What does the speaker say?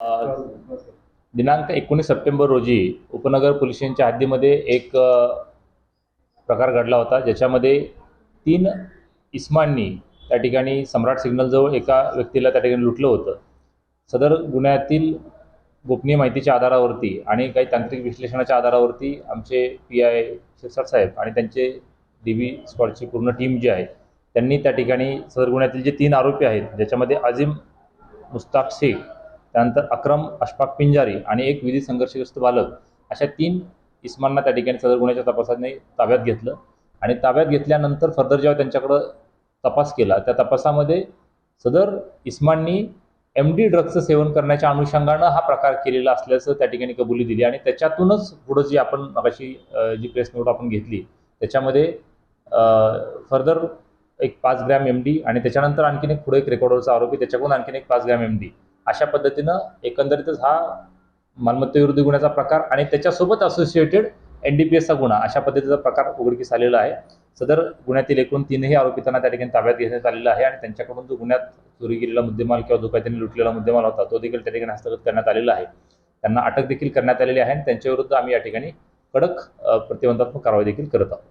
दिनांक एकोणीस सप्टेंबर रोजी उपनगर पोलिसांच्या हद्दीमध्ये एक प्रकार घडला होता ज्याच्यामध्ये तीन इस्मांनी त्या ठिकाणी सम्राट सिग्नलजवळ एका व्यक्तीला त्या ठिकाणी लुटलं होतं. सदर गुन्ह्यातील गोपनीय माहितीच्या आधारावरती आणि काही तांत्रिक विश्लेषणाच्या आधारावरती आमचे पी आय शिरसाट साहेब आणि त्यांचे डी व्ही स्क्वॉडची पूर्ण टीम जी आहे त्यांनी त्या ठिकाणी सदर गुन्ह्यातील जे तीन आरोपी आहेत ज्याच्यामध्ये अजिम मुस्ताक शेख त्यानंतर अक्रम अशफाक पिंजारी आणि एक विधी संघर्षग्रस्त बालक अशा तीन इस्मांना त्या ठिकाणी सदर गुन्ह्याच्या तपासाने ताब्यात घेतलं. आणि ताब्यात घेतल्यानंतर फर्दर जेव्हा त्यांच्याकडं तपास केला त्या तपासामध्ये सदर इस्मांनी एम डी ड्रग्जचं सेवन करण्याच्या अनुषंगानं हा प्रकार केलेला असल्याचं त्या ठिकाणी कबुली दिली आणि त्याच्यातूनच पुढं जी आपण मगाशी जी प्रेस नोट आपण घेतली त्याच्यामध्ये फर्दर एक पाच ग्रॅम एम डी आणि त्याच्यानंतर आणखीन एक पुढे एक रेकॉर्डरचा आरोपी त्याच्याकडून आणखीन एक पाच ग्रॅम एम डी अशा पद्धतीनं एकंदरीतच हा मालमत्तेविरुद्ध गुन्ह्याचा प्रकार आणि त्याच्यासोबत असोसिएटेड एन डी पी एसचा गुन्हा अशा पद्धतीचा प्रकार उघडकीस आलेला आहे. सदर गुन्ह्यातील एकूण तीनही आरोपितांना त्या ठिकाणी ताब्यात घेण्यात आलेला आहे आणि त्यांच्याकडून जो गुन्ह्यात चोरी केलेला मुद्देमाल किंवा जो काही त्यांनी लुटलेला मुद्देमाल होता तो देखील त्या ठिकाणी हस्तगत करण्यात आलेला आहे. त्यांना अटक देखील करण्यात आलेली आहे आणि त्यांच्याविरुद्ध आम्ही या ठिकाणी कडक प्रतिबंधात्मक कारवाई देखील करत आहोत.